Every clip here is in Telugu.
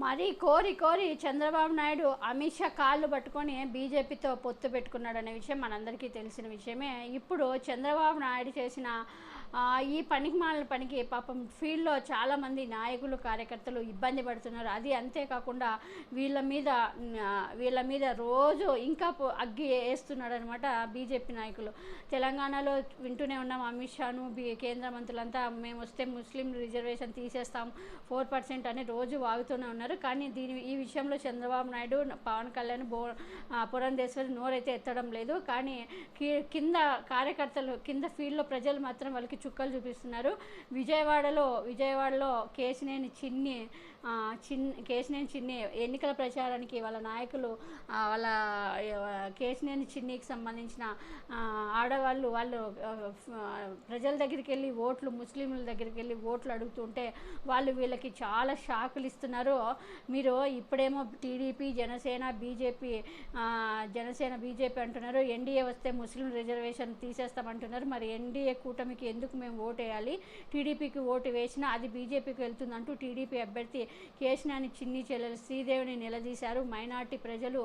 మరి కోరి కోరి చంద్రబాబు నాయుడు అమిత్ షా కాళ్ళు పట్టుకొని బీజేపీతో పొత్తు పెట్టుకున్నాడనే విషయం మనందరికీ తెలిసిన విషయమే. ఇప్పుడు చంద్రబాబు నాయుడు చేసిన ఈ పనికి మాలిన పనికి పాపం ఫీల్డ్లో చాలామంది నాయకులు కార్యకర్తలు ఇబ్బంది పడుతున్నారు. అది అంతేకాకుండా వీళ్ళ మీద వీళ్ళ మీద రోజు ఇంకా అగ్గి వేస్తున్నాడు అనమాట బీజేపీ నాయకులు. తెలంగాణలో వింటూనే ఉన్నాం అమిత్ షాను బీ కేంద్ర మంత్రులంతా మేము వస్తే ముస్లిం రిజర్వేషన్ తీసేస్తాం ఫోర్ పర్సెంట్ అని రోజు వాగుతూనే ఉన్నారు. కానీ దీని ఈ విషయంలో చంద్రబాబు నాయుడు పవన్ కళ్యాణ్ బో పురంధేశ్వరి నోరైతే ఎత్తడం లేదు. కానీ కింద కార్యకర్తలు కింద ఫీల్డ్లో ప్రజలు మాత్రం వాళ్ళకి చుక్కలు చూపిస్తున్నారు. విజయవాడలో విజయవాడలో కేసినేని చిన్ని చిన్ కేసినేని చిన్ని ఎన్నికల ప్రచారానికి వాళ్ళ నాయకులు వాళ్ళ ఆ, కేసినేని చిన్నికి సంబంధించిన ఆడవాళ్ళు వాళ్ళు ప్రజల దగ్గరికి వెళ్ళి ఓట్లు ముస్లింల దగ్గరికి వెళ్ళి ఓట్లు అడుగుతుంటే వాళ్ళు వీళ్ళకి చాలా షాకులు ఇస్తున్నారు. మీరు ఇప్పుడేమో TDP Janasena BJP Janasena BJP అంటున్నారు. ఎన్డీఏ వస్తే ముస్లిం రిజర్వేషన్ తీసేస్తామంటున్నారు. మరి ఎన్డీఏ కూటమికి ఎందుకు మేము ఓటు వేయాలి టీడీపీకి ఓటు వేసినా అది బీజేపీకి వెళ్తుందంటూ టీడీపీ అభ్యర్థి కేశనాని చిన్ని చెల్లెలు శ్రీదేవిని నిలదీశారు. మైనార్టీ ప్రజలు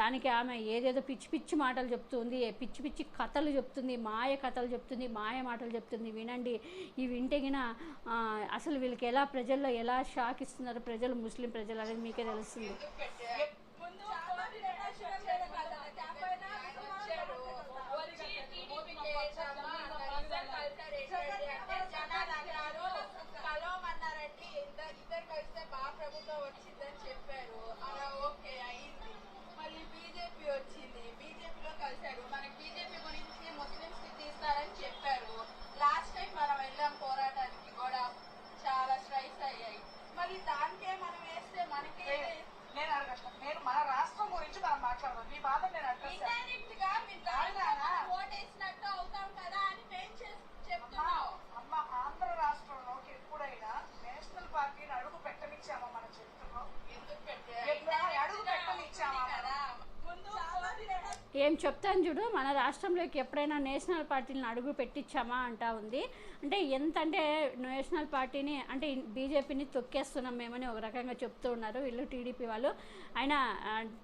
దానికి ఆమె ఏదేదో పిచ్చి పిచ్చి మాటలు చెప్తుంది పిచ్చి పిచ్చి కథలు చెప్తుంది మాయ కథలు చెప్తుంది మాయ మాటలు చెప్తుంది. వినండి ఇవి వింటగిన అసలు వీళ్ళకి ఎలా ప్రజల్లో ఎలా షాక్ ఇస్తున్నారు ప్రజలు ముస్లిం ప్రజలు అనేది మీకే తెలుస్తుంది. ప్రభుత్వం వచ్చిందని చెప్పారు. అలా ఓకే అయింది. మళ్ళీ బీజేపీ వచ్చింది. బీజేపీలో కలిశారు. మనకి బీజేపీ గురించి ముస్లిమ్స్కి తీస్తారని చెప్పారు. లాస్ట్ టైం మనం వెళ్ళాం పోరాటానికి కూడా. చాలా స్ట్రైక్స్ అయ్యాయి. మళ్ళీ దానికే మనం వేస్తే మనకే నేను అడగట్ల. నేను మన రాష్ట్రం గురించి మనం మాట్లాడదాం. మీ బాధ నేను. ఇండైరెక్ట్గా మీరు ఓటేసినట్టు అవుతాం కదా అని మేము చెప్తున్నాం అమ్మ ఆంధ్ర రాష్ట్రంలోకి ఎప్పుడైనా నేషనల్ పార్టీని అడుగు పెట్టనిచ్చామా మన చరిత్రలో ఎందుకు ఎప్పుడైనా అడుగు పెట్టనిచ్చామా మనం? కదా ముందు కోటి రిలేషన్ ఏం చెప్తాను చూడు మన రాష్ట్రంలోకి ఎప్పుడైనా నేషనల్ పార్టీని అడుగు పెట్టించామా అంటా ఉంది. అంటే ఎంత అంటే నేషనల్ పార్టీని అంటే బీజేపీని తొక్కేస్తున్నాం మేమని ఒక రకంగా చెప్తూ ఉన్నారు వీళ్ళు టీడీపీ వాళ్ళు. అయినా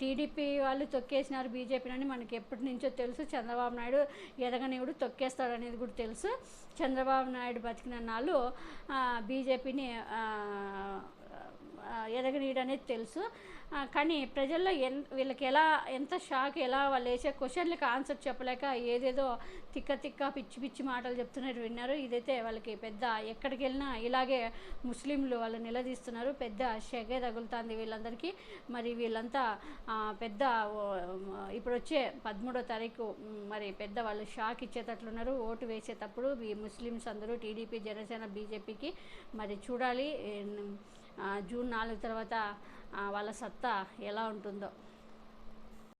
టీడీపీ వాళ్ళు తొక్కేసినారు బీజేపీని అని మనకి ఎప్పటి నుంచో తెలుసు. చంద్రబాబు నాయుడు ఎదగనివుడు తొక్కేస్తాడు అనేది కూడా తెలుసు. చంద్రబాబు నాయుడు బతికిన నాళ్ళు బీజేపీని ఎదగనీయడం అనేది తెలుసు. కానీ ప్రజల్లో ఎన్ వీళ్ళకి ఎలా ఎంత షాక్ ఎలా వాళ్ళు వేసే క్వశ్చన్లకు ఆన్సర్ చెప్పలేక ఏదేదో తిక్క తిక్క పిచ్చి పిచ్చి మాటలు చెప్తున్నట్టు విన్నారు. ఇదైతే వాళ్ళకి పెద్ద ఎక్కడికి వెళ్ళినా ఇలాగే ముస్లింలు వాళ్ళు నిలదీస్తున్నారు. పెద్ద షగే తగులుతుంది వీళ్ళందరికీ. మరి వీళ్ళంతా పెద్ద ఇప్పుడు వచ్చే పదమూడో తారీఖు మరి పెద్ద వాళ్ళు షాక్ ఇచ్చేటట్లున్నారు. ఓటు వేసేటప్పుడు ఈ ముస్లిమ్స్ అందరూ టీడీపీ జనసేన బీజేపీకి మరి చూడాలి. జూన్ నాలుగు తర్వాత వాళ్ళ సత్తా ఎలా ఉంటుందో.